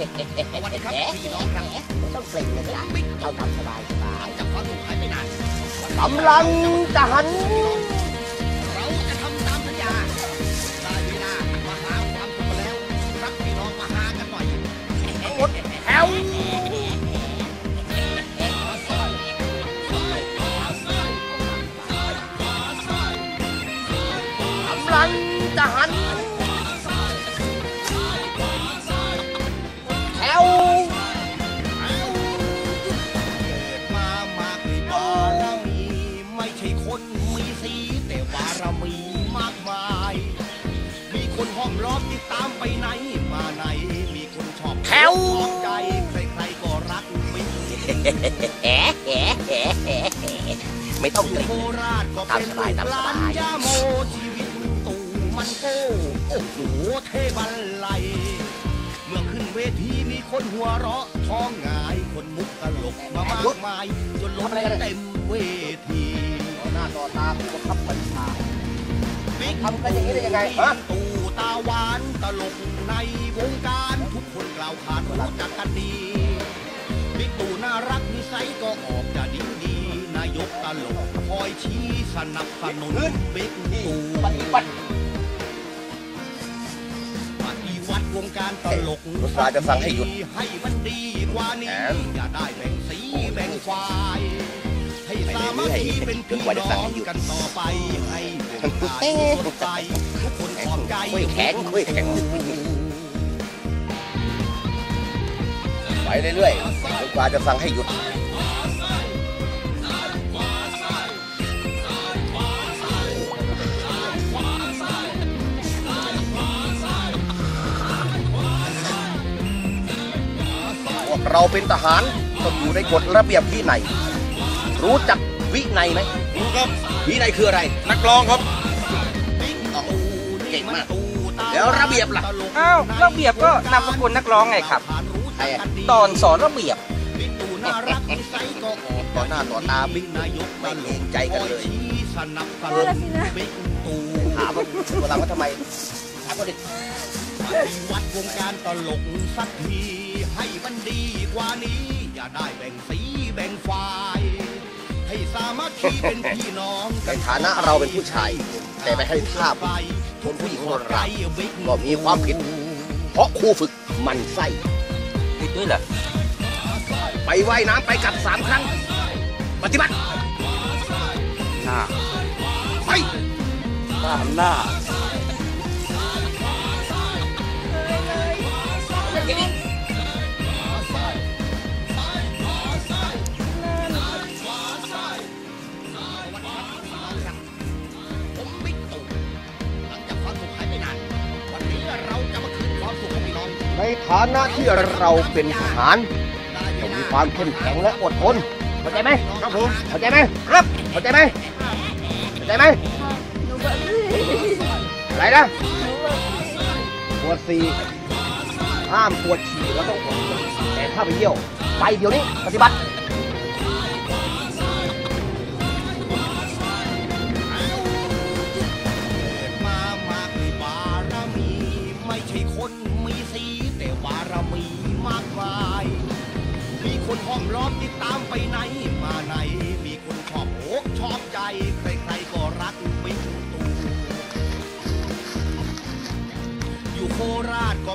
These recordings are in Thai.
สวัสดีครับพี่น้องครับต้องเกรงเลยจ้ะเอาทำสบายสบายจากความถูกหายไปนานกำลังจะหัน เราจะทำตามสัญญาได้เวลามาหาความสุขแล้วครับพี่น้องมาหากันหน่อยทั้งหมดแถวกำลังจะหัน แต่บารมีมากมาย มีคนห้อมล้อมติดตามไปไหนมาไหน มีคนชอบแถว ชอบใจใครๆก็รักมิไม่ต้องเกรง โคราชก็เป็นตามสบายตามสบายลูกหลนยาโมชีวิตตู่มันโก้โอ้โหเทบันไลเมื่อขึ้นเวทีมีคนหัวเราะท้องหงายคนมุกตลกมามากมายจนล้นเต็มเวที น้าต่อตาผู้บังคับบัญชาทำกันอย่างนี้ได้ยังไงฮะตู่ตาหวานตลกในวงการทุกคนกล่าวขานรู้จักกันดีบิ๊กตู่น่ารักนิสัยก็ออกจะดีดีนายกตลกคอยชี้สนับสนุนบิ๊กตู่ปฏิบัติปฏิวัติวงการตลกรถไฟจะสั่งให้หยุดให้มันดีกว่านี้แหมอย่าได้แบ่งสีแบ่งฝ่าย ให้สามัคคีเป็นพี่จนกว่าจะสั่งให้หยุดกันต่อไปให้วงการสดใสทุกคนขอบใจคุยแข็งคุยแข็งไปเรื่อยๆจนกว่าจะสั่งให้หยุดเราเป็นทหารต้องอยู่ในกฎระเบียบวินัยรู้จัก วินัยไหมรู้ครับวินัยคืออะไร นักร้องครับเก่งมาก แล้วระเบียบล่ะอ้าวระเบียบก็นามสกุลนักร้องไงครับใครอะตอนสอนระเบียบน่ารักนิสัยก็ออกต่อหน้าต่อตาบิ๊กนายกไม่เกรงใจกันเลยคอชี้สนับสนุนบิ๊กตู่ถามว่าตัวเราว่าทำไมถามว่าดิปฏิวัติวงการตลกสักที ให้มันดีกว่านี้ อย่าได้แบ่งสีแบ่งฝ่าย ให้สามัคคีเป็นพี่น้องในฐานะเราเป็นผู้ชาย แต่ไปให้ท่าผู้คนผู้หญิงคนเราก็มีความผิด เพราะครูฝึกมันไส้ผิดด้วยเหรอไปว่ายน้ำไปกลับสามครั้ง ปฏิบัติหน้าไปตามหน้าผม ให้พี่น้องในฐานะที่เราเป็นทหารได้เวต้องลามีความเข้มแข็งและอดทนเข้าใจไหมครับผมเข้าใจไหมครับเข้าใจไหมเข้าใจไหมหนูแบบนี้อะไรนะปวดซีห้ามปวดฉี่แล้วต้องอดทนแต่ถ้าไปเยี่ยว ไปเดี๋ยวนี้ปฏิบัติ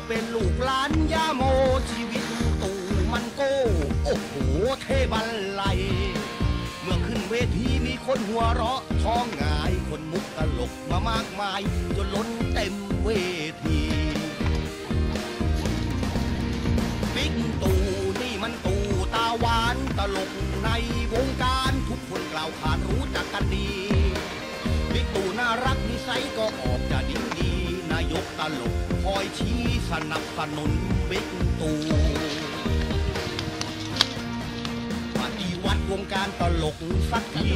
เป็นลูกหลานย่าโมชีวิตตู่มันโก้ โอ้โหเทบันไลเมื่อขึ้นเวทีมีคนหัวเราะท้องงายคนมุกตลกมามากมาย จนล้นเต็มเวทีบิ๊กตู่นี่มันตู่ตาหวานตลกในวงการทุกคนกล่าวขานรู้จักกันดีบิ๊กตู่น่ารักนิสัยก็ออกจะดีดี นายกตลกคอยชี้สนับสนุนบิ๊กตู่ปฏิวัติวงการตลกสักที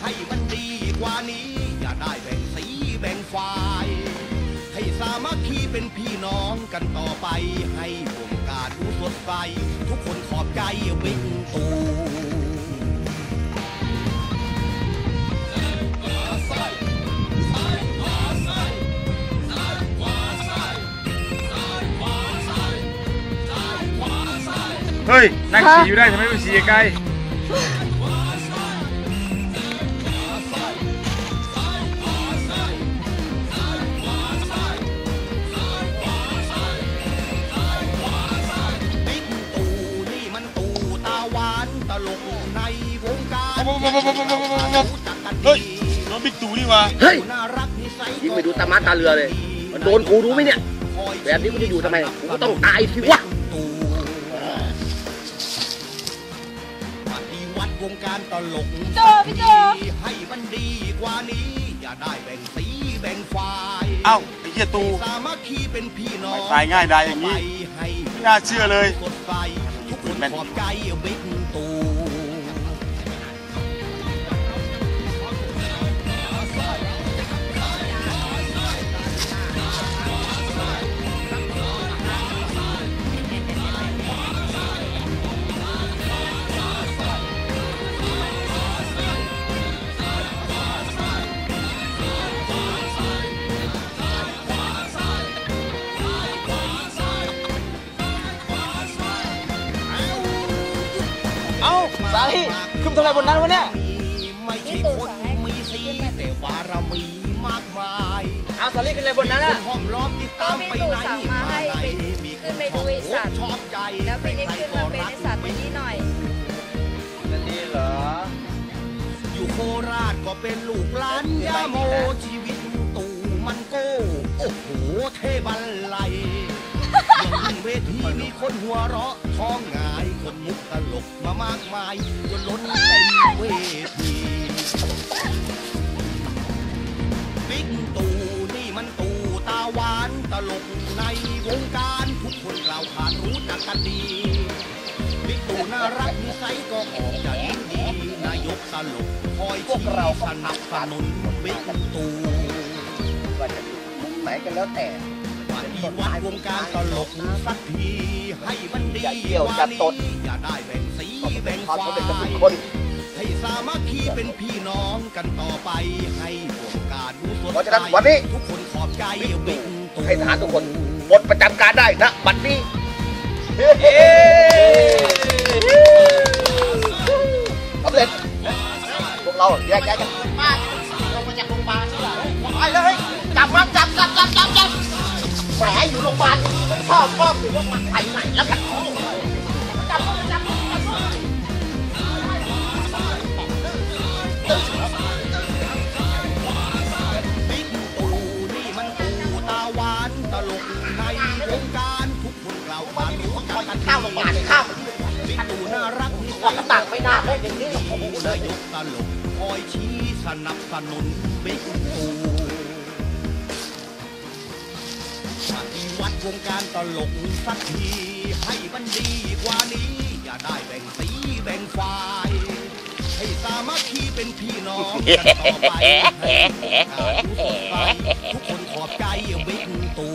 ให้มันดีกว่านี้ อย่าได้แบ่งสีแบ่งฝ่าย ให้สามัคคีเป็นพี่น้องกันต่อไปให้วงการดูสดใสทุกคนขอบใจบิ๊กตู่ เฮ้ย นั่งฉี่อยู่ได้ทำไมไม่ฉี่ไกล้เฮ้ยน้องบิ๊กตู่นี่วะเฮ้ยน่ารักนิสัยยิงไปดูตามาตาเรือเลย มันโดนกูรู้ไหมเนี่ย แบบนี้กูจะอยู่ทำไม กูก็ต้องตายสิวะ วัติวงการตลกโจพี่โจให้มันดีกว่านี้ อย่าได้แบ่งสีแบ่งฝ่ายเอ้าไอ้เหี้ยตู่สามัคคีเป็นพี่น้องไม่ตายง่ายดายอย่างนี้ให้ไม่น่าเชื่อเลยสดใสทุกคนขอบใจบิ๊ก เอ้าสาลีขึ้นทำอะไรบนนั้นวะเนี่ยไม่ใช่คนมีสีแต่บารมีมากมายเอาสาลีขึ้นอะไรบนนั้นคอะนห้อมล้อมติดตามไปไหนก็พี่ตู่สั่งมาให้ไปมีคขึ้นนไปชดูอบไอ้สัตว์ชอบใจแล้วพี่นิกขึ้นมาเป็นไอสัตว์ตัวนี้หน่อยจะดีเหรอ อยู่โคราชก็เป็นลูกหลานยาโมชีวิตตู่มันโก้โอ้โหเทบันไลอ ย่างขึ้นเวทีมีคนหัวเราะท้องงายคนมุกตลกมามากมายจนล้นเต็มเวทีบิ๊กตู่นี่มันตู่ตาหวานตลกในวงการทุกคนกล่าวขานรู้จักกันดีบิ๊กตู่น่ารักนิสัยก็ออกจะดีดีนายกตลกคอยชี้สนับสนุนบิ๊กตู่ว่าจะอยู่มุมไหนกันแล้วแต่ ปฏิวัติวงการตลกสักทีให้มันดีอย่าเยี่ยวกว่าอย่าตดอย่าได้แบ่งสีแบ่งความเร็จกับทุกคนให้สามัคคีเป็นพี่น้องกันต่อไปให้วงการดูสดเพราะฉะใสนั้นวันนี้ทุกคนขอบใจบิ๊กตู่ให้ทหารทุกคนหมดประจำการได้นะบัดนี้สำเร็จพวกเราแยกย้ายกันมาลงมาจากโรงพยาบาลนี่แหละไปเลยจับมัน อบชอบอว่ามันไปไหนแล้วกันจับมันจับมันจับมันบิ๊กตู่นี่มันตู่ตาหวานตลกในวงการทุกคนกล่าวขานรู้จักกันข้าวโรงพยาบาลข้าวบิ๊กตู่น่ารักนิวัสันยละต่างไม่น่าเลยอย่างนี้นายกตลกคอยชี้สนับสนุนบิ๊กตู่ วัติวงการตลกสักทีให้มันดีกว่านี้ อย่าได้แบ่งสีแบ่งฝ่าย ให้สามัคคีเป็นพี่น้องกันต่อไปให้วงการดูสดใสทุกคนขอบใจบิ๊กตู่